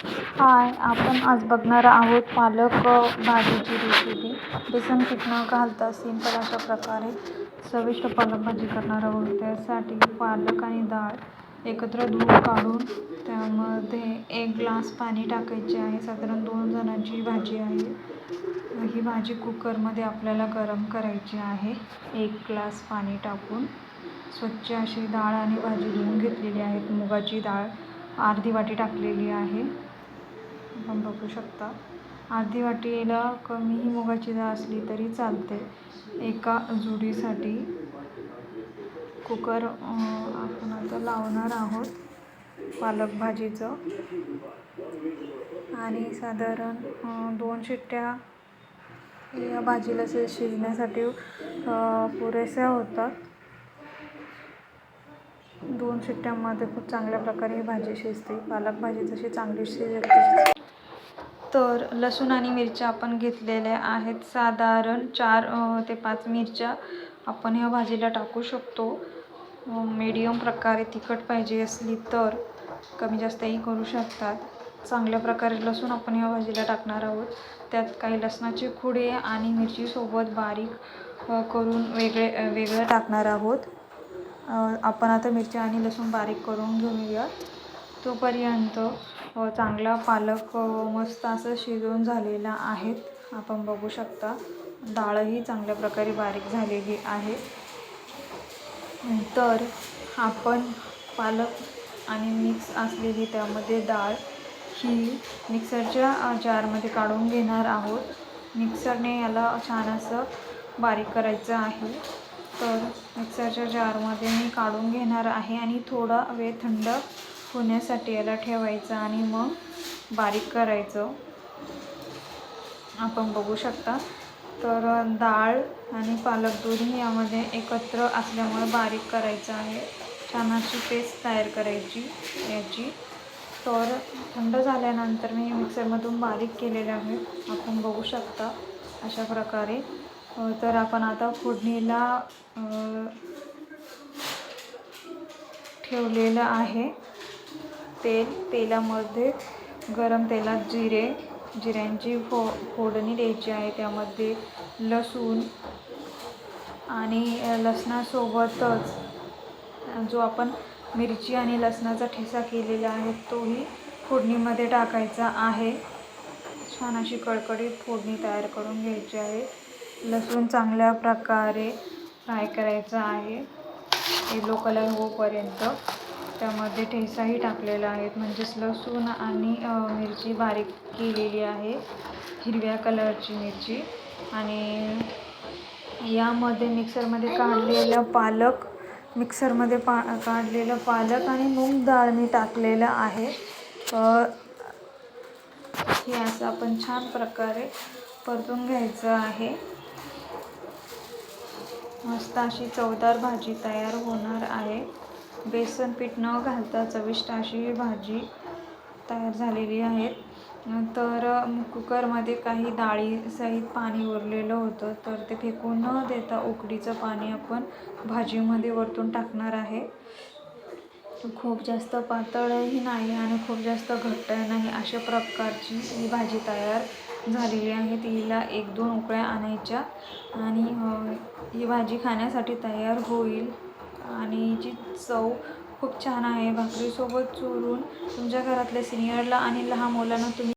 हाय आपण आज बघणार आहोत पालक भाजीची रेसिपी बेसन पीठ न घालता सिंपल अशा प्रकारे चविष्ट पालक भाजी करणार आहोत. त्यासाठी पालक आणि डाळ एकत्र धुवून काढून त्यामध्ये एक ग्लास पाणी टाकायचे आहे. साधारण दोन जणांची भाजी आहे. ही भाजी कुकरमध्ये आपल्याला गरम करायची आहे. एक ग्लास पाणी टाकून स्वच्छ अशी डाळ आणि भाजी धुवून घेतलेली आहेत. मुगाची डाळ अर्धी वाटी टाकलेली आहे. आपण बघू शकता. अर्धी वाटीला कमी ही मुगाची डाळ असली तरी चालते. एका जुडीसाठी कुकर आपण आता लावणार आहोत पालक भाजीचं. आणि साधारण दोन शिट्ट्या या भाजीला शिजण्यासाठी पुरेशा होतात. दोन शिट्ट्यांमध्ये खूप चांगल्या प्रकारे ही भाजी शिजते. पालक भाजी जशी चांगली शिजते तर लसूण आणि मिरच्या आपण घेतलेल्या आहेत. साधारण चार ते पाच मिरच्या आपण ह्या भाजीला टाकू शकतो. मीडियम प्रकारे तिखट पाहिजे असली तर कमी जास्तही करू शकतात. चांगल्या प्रकारे लसूण आपण ह्या भाजीला टाकणार आहोत. त्यात काही लसणाचे खुडे आणि मिरचीसोबत बारीक करून वेगळे वेगळं टाकणार आहोत. आपण आता मिरच्या आणि लसूण बारीक करून घेऊया तोपर्यंत चांगला पालक मस्त असं शिजवून झालेला आहे आपण बघू शकता डाळही चांगल्या प्रकारे बारीक झालेली आहे. तर आपण पालक आणि मिक्स असलेली त्यामध्ये डाळ ही मिक्सरच्या जारमध्ये काढून घेणार आहोत. मिक्सरने याला छान असं बारीक करायचं आहे. तर मिक्सरच्या जारमध्ये मी काढून घेणार आहे आणि थोडा वेळ थंड फुण्यासाठी याला ठेवायचं आणि मग बारीक करायचं. आपण बघू शकता. तर डाळ आणि पालक दोन्ही यामध्ये एकत्र असल्यामुळे बारीक करायचं आहे. छान अशी पेस्ट तयार करायची याची. तर थंड झाल्यानंतर मी मिक्सरमधून बारीक केलेले आहे. आपण बघू शकता अशा प्रकारे. तर आपण आता फोडणीला ठेवलेलं आहे. तेल तेलामध्ये गरम तेलात जिरे जिऱ्यांची फो फोडणी द्यायची आहे. त्यामध्ये लसूण आणि लसणासोबतच जो आपण मिरची आणि लसणाचा ठेचा केलेला आहे तोही फोडणीमध्ये टाकायचा आहे. छान अशी कडकडीत फोडणी तयार करून घ्यायची आहे. लसूण चांगल्या प्रकारे फ्राय करायचा आहे. येलो कलर होईपर्यंत त्यामध्ये ठेचाही टाकलेला आहे म्हणजेच लसूण आणि मिरची बारीक केलेली आहे. हिरव्या कलरची मिरची. आणि यामध्ये मिक्सरमध्ये काढलेलं पालक मिक्सरमध्ये पा काढलेलं पालक आणि मूग डाळ मी टाकलेलं आहे. हे असं आपण छान प्रकारे परतून घ्यायचं आहे. मस्त अशी चवदार भाजी तयार होणार आहे. बेसन पीठ न घालता चविष्ट अशी ही भाजी तयार झालेली आहे. तर कुकरमध्ये काही डाळीसहित पाणी उरलेलं होतं तर ते फेकून न देता उकडीचं पाणी आपण भाजीमध्ये वरतून टाकणार आहे. खूप जास्त पातळही नाही आणि खूप जास्त घट्ट नाही अशा प्रकारची ही भाजी तयार झालेली आहे. तिला एक दोन उकळ्या आणायच्या आणि ही भाजी खाण्यासाठी तयार होईल. आणि जी चव खूप छान आहे भाकरीसोबत चुरून तुमच्या घरातल्या सिनियरला आणि लहान मुलांना तुम्ही